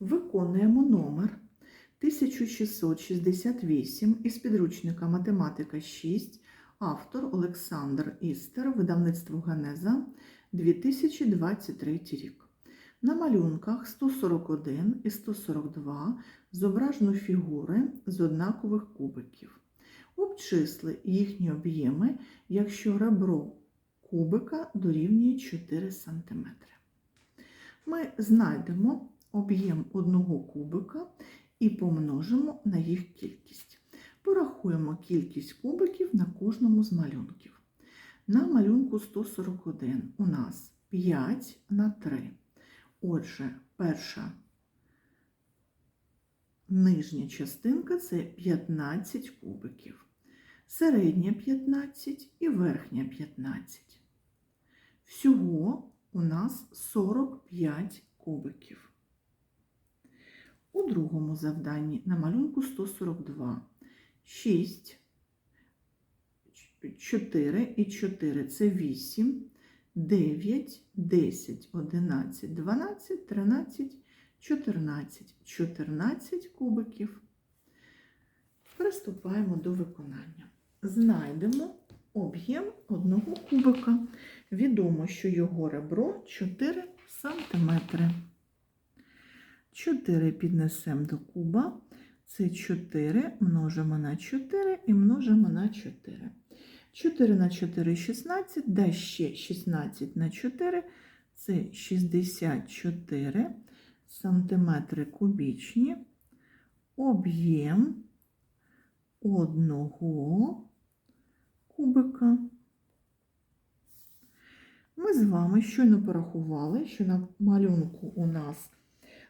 Виконуємо номер 1668 із підручника Математика 6, автор Олександр Істер, видавництво Генеза 2023 рік. На малюнках 141 і 142 зображено фігури з однакових кубиків. Обчисли їхні об'єми, якщо ребро кубика дорівнює 4 см. Ми знайдемо об'єм одного кубика і помножимо на їх кількість. Порахуємо кількість кубиків на кожному з малюнків. На малюнку 141 у нас 5 на 3. Отже, перша нижня частинка це 15 кубиків, середня 15 і верхня 15. Всього у нас 45 кубиків. У другому завданні на малюнку 142 6, 4 і 4 це 8, 9, 10, 11, 12, 13, 14. 14 кубиків. Приступаємо до виконання. Знайдемо об'єм одного кубика. Відомо, що його ребро 4 см. 4 піднесемо до куба. Це 4 множимо на 4 і множимо на 4. 4 на 4 16, да ще 16 на 4 це 64 сантиметри кубічні. Об'єм одного кубика. Ми з вами щойно порахували, що на малюнку у нас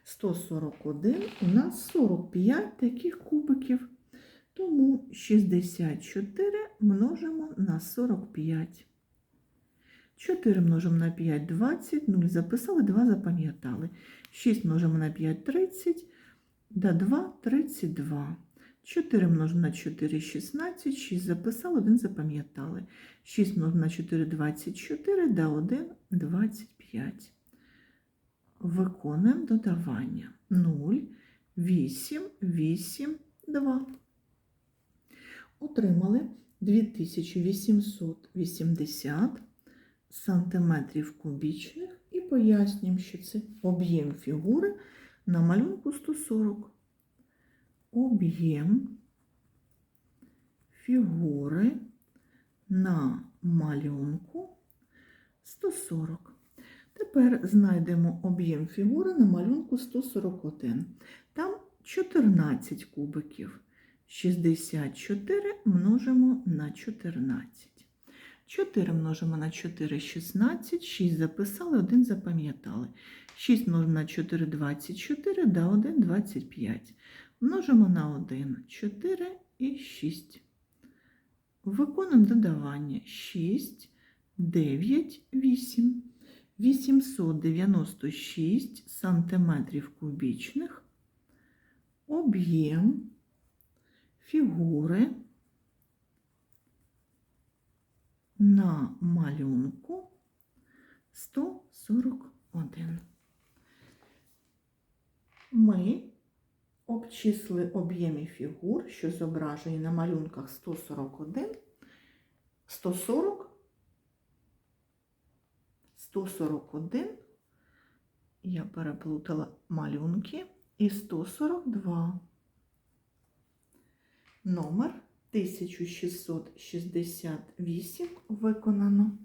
141, у нас 45 таких кубиків. Тому 64 множимо на 45. 4 множимо на 5 20, 0 записали, 2 запам'ятали. 6 множимо на 5 30, да 2 32. 4 множимо на 4 16, 6 записали, 1 запам'ятали. 6 множимо на 4 24, да 1 25. Виконуємо додавання. 0, 8, 8, 2. Отримали 2880 сантиметрів кубічних і пояснюємо, що це об'єм фігури на малюнку 140. Об'єм фігури на малюнку 140. Тепер знайдемо об'єм фігури на малюнку 141. Там 14 кубиків. 64 множимо на 14. 4 множимо на 4 16, 6 записали, 1 запам'ятали. 6 множимо на 4 24, да 1 25. Множимо на 1 4 і 6. Виконуємо додавання 6, 9, 8. 896 сантиметрів кубічних. Об'єм фігури на малюнку 141. Ми обчисли об'єми фігур, що зображені на малюнках 141, 140, 141, я переплутала малюнки, і 142. Номер 1668 виконано.